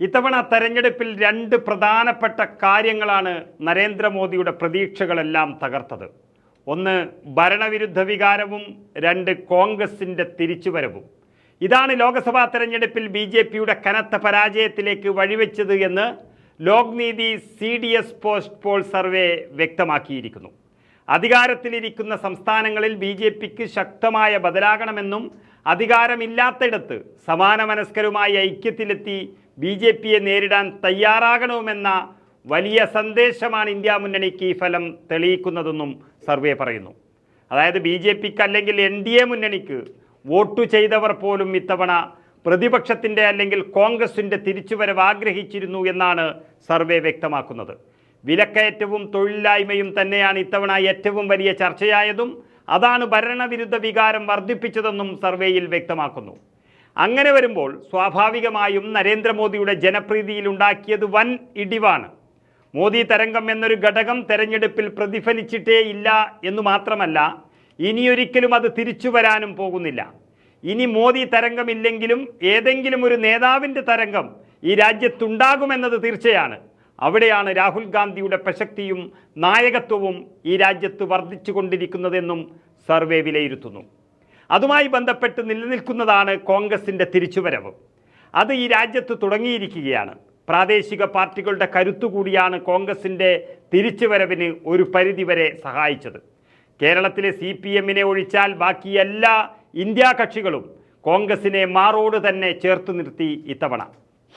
ഇത്തവണ തെരഞ്ഞെടുപ്പിൽ രണ്ട് പ്രധാനപ്പെട്ട കാര്യങ്ങളാണ് നരേന്ദ്രമോദിയുടെ പ്രതീക്ഷകളെല്ലാം തകർത്തത്. ഒന്ന് ഭരണവിരുദ്ധ വികാരവും രണ്ട് കോൺഗ്രസിന്റെ തിരിച്ചുവരവും. ഇതാണ് ലോക്സഭാ തെരഞ്ഞെടുപ്പിൽ ബി ജെ പിയുടെ കനത്ത പരാജയത്തിലേക്ക് വഴിവെച്ചത് എന്ന് Lokniti C D S post poll survey വ്യക്തമാക്കിയിരിക്കുന്നു. അധികാരത്തിലിരിക്കുന്ന സംസ്ഥാനങ്ങളിൽ ബി ജെ പിക്ക് ശക്തമായ ബദലാകണമെന്നും അധികാരമില്ലാത്തിടത്ത് സമാന മനസ്കരുമായി ഐക്യത്തിലെത്തി ബി ജെ പിയെ നേരിടാൻ തയ്യാറാകണമെന്ന വലിയ സന്ദേശമാണ് ഇന്ത്യ മുന്നണിക്ക് ഈ ഫലം തെളിയിക്കുന്നതെന്നും സർവേ പറയുന്നു. അതായത് ബി ജെ പിക്ക് അല്ലെങ്കിൽ എൻ ഡി എ മുന്നണിക്ക് വോട്ടു ചെയ്തവർ പോലും ഇത്തവണ പ്രതിപക്ഷത്തിന്റെ അല്ലെങ്കിൽ കോൺഗ്രസിന്റെ തിരിച്ചുവരവ് ആഗ്രഹിച്ചിരുന്നു എന്നാണ് സർവേ വ്യക്തമാക്കുന്നത്. വിലക്കയറ്റവും തൊഴിലില്ലായ്മയും തന്നെയാണ് ഇത്തവണ ഏറ്റവും വലിയ ചർച്ചയായതും അതാണ് ഭരണവിരുദ്ധ വികാരം വർദ്ധിപ്പിച്ചതെന്നും സർവേയിൽ വ്യക്തമാക്കുന്നു. അങ്ങനെ വരുമ്പോൾ സ്വാഭാവികമായും നരേന്ദ്രമോദിയുടെ ജനപ്രീതിയിൽ ഉണ്ടാക്കിയത് വൻ ഇടിവാണ്. മോദി തരംഗം എന്നൊരു ഘടകം തെരഞ്ഞെടുപ്പിൽ പ്രതിഫലിച്ചിട്ടേ ഇല്ല എന്ന് മാത്രമല്ല ഇനിയൊരിക്കലും അത് തിരിച്ചു വരാനും പോകുന്നില്ല. ഇനി മോദി തരംഗമില്ലെങ്കിലും ഏതെങ്കിലും ഒരു നേതാവിന്റെ തരംഗം ഈ രാജ്യത്തുണ്ടാകുമെന്നത് തീർച്ചയാണ്. അവിടെയാണ് രാഹുൽ ഗാന്ധിയുടെ പ്രശക്തിയും നായകത്വവും ഈ രാജ്യത്ത് വർദ്ധിച്ചു കൊണ്ടിരിക്കുന്നതെന്നും സർവേ വിലയിരുത്തുന്നു. അതുമായി ബന്ധപ്പെട്ട് നിലനിൽക്കുന്നതാണ് കോൺഗ്രസിന്റെ തിരിച്ചുവരവ്. അത് ഈ രാജ്യത്ത് തുടങ്ങിയിരിക്കുകയാണ്. പ്രാദേശിക പാർട്ടികളുടെ കരുത്തുകൂടിയാണ് കോൺഗ്രസിന്റെ തിരിച്ചുവരവിന് ഒരു പരിധിവരെ സഹായിച്ചത്. കേരളത്തിലെ സി പി എമ്മിനെ ഒഴിച്ചാൽ ബാക്കി എല്ലാ ഇന്ത്യാ കക്ഷികളും കോൺഗ്രസിനെ മാറോട് തന്നെ ചേർത്ത് നിർത്തി ഇത്തവണ.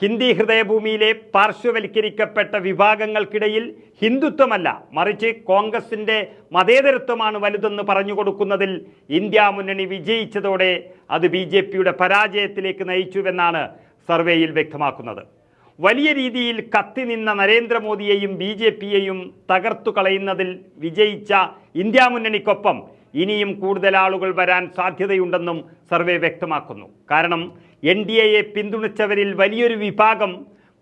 ഹിന്ദി ഹൃദയഭൂമിയിലെ പാർശ്വവൽക്കരിക്കപ്പെട്ട വിഭാഗങ്ങൾക്കിടയിൽ ഹിന്ദുത്വമല്ല മറിച്ച് കോൺഗ്രസിന്റെ മതേതരത്വമാണ് വലുതെന്ന് പറഞ്ഞു കൊടുക്കുന്നതിൽ ഇന്ത്യ മുന്നണി വിജയിച്ചതോടെ അത് ബി ജെ പിയുടെ പരാജയത്തിലേക്ക് നയിച്ചുവെന്നാണ് സർവേയിൽ വ്യക്തമാക്കുന്നത്. വലിയ രീതിയിൽ കത്തി നിന്ന നരേന്ദ്രമോദിയെയും ബി ജെ പിയെയും തകർത്തു കളയുന്നതിൽ വിജയിച്ച ഇന്ത്യ മുന്നണിക്കൊപ്പം ഇനിയും കൂടുതൽ ആളുകൾ വരാൻ സാധ്യതയുണ്ടെന്നും സർവേ വ്യക്തമാക്കുന്നു. കാരണം എൻ ഡി എയെ പിന്തുണച്ചവരിൽ വലിയൊരു വിഭാഗം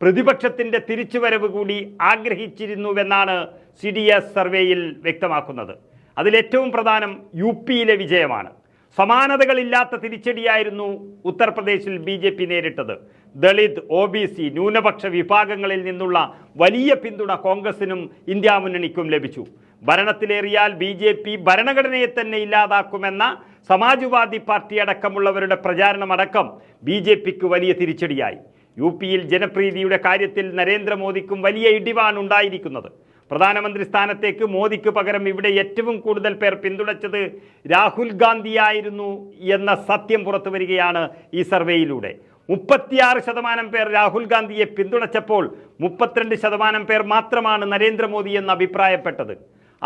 പ്രതിപക്ഷത്തിന്റെ തിരിച്ചുവരവ് കൂടി ആഗ്രഹിച്ചിരുന്നുവെന്നാണ് സി ഡി എസ് സർവേയിൽ വ്യക്തമാക്കുന്നത്. അതിലേറ്റവും പ്രധാനം യു പിയിലെ വിജയമാണ്. സമാനതകളില്ലാത്ത തിരിച്ചടിയായിരുന്നു ഉത്തർപ്രദേശിൽ ബി ജെ പി നേരിട്ടത്. ദളിത് ഒ ബി സി ന്യൂനപക്ഷ വിഭാഗങ്ങളിൽ നിന്നുള്ള വലിയ പിന്തുണ കോൺഗ്രസിനും ഇന്ത്യ മുന്നണിക്കും ലഭിച്ചു. ഭരണത്തിലേറിയാൽ ബി ജെ പി ഭരണഘടനയെ തന്നെ ഇല്ലാതാക്കുമെന്ന സമാജ്വാദി പാർട്ടി അടക്കമുള്ളവരുടെ പ്രചാരണമടക്കം ബി ജെ പിക്ക് വലിയ തിരിച്ചടിയായി. യു പിയിൽ ജനപ്രീതിയുടെ കാര്യത്തിൽ നരേന്ദ്രമോദിക്കും വലിയ ഇടിവാണ് ഉണ്ടായിരിക്കുന്നത് പ്രധാനമന്ത്രി സ്ഥാനത്തേക്ക് മോദിക്ക് പകരം ഇവിടെ ഏറ്റവും കൂടുതൽ പേർ പിന്തുണച്ചത് രാഹുൽ ഗാന്ധിയായിരുന്നു എന്ന സത്യം പുറത്തു വരികയാണ് ഈ സർവേയിലൂടെ. മുപ്പത്തിയാറ് ശതമാനം പേർ രാഹുൽ ഗാന്ധിയെ പിന്തുണച്ചപ്പോൾ മുപ്പത്തിരണ്ട് ശതമാനം പേർ മാത്രമാണ് നരേന്ദ്രമോദി എന്ന് അഭിപ്രായപ്പെട്ടത്.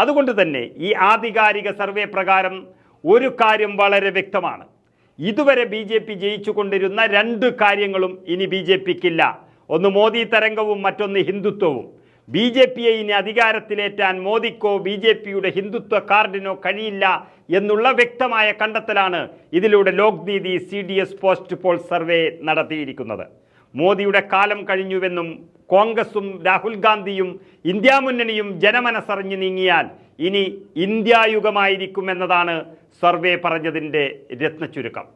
അതുകൊണ്ട് തന്നെ ഈ ആധികാരിക സർവേ പ്രകാരം ഒരു കാര്യം വളരെ വ്യക്തമാണ്. ഇതുവരെ ബി ജെ പി ജയിച്ചു കൊണ്ടിരുന്ന രണ്ട് കാര്യങ്ങളും ഇനി ബി ജെ പിക്കില്ല. ഒന്ന് മോദി തരംഗവും മറ്റൊന്ന് ഹിന്ദുത്വവും. ബി ജെ പിയെ ഇനി അധികാരത്തിലേറ്റാൻ മോദിക്കോ ബി ജെ പിയുടെ ഹിന്ദുത്വ കാർഡിനോ കഴിയില്ല എന്നുള്ള വ്യക്തമായ കണ്ടെത്തലാണ് ഇതിലൂടെ Lokniti C D S post poll survey നടത്തിയിരിക്കുന്നത്. മോദിയുടെ കാലം കഴിഞ്ഞുവെന്നും കോൺഗ്രസും രാഹുൽ ഗാന്ധിയും ഇന്ത്യ മുന്നണിയും ജനമനസ്സറിഞ്ഞു നീങ്ങിയാൽ ഇനി ഇന്ത്യായുഗമായിരിക്കുമെന്നതാണ് സർവേ പറഞ്ഞതിന്റെ രത്നച്ചുരുക്കം.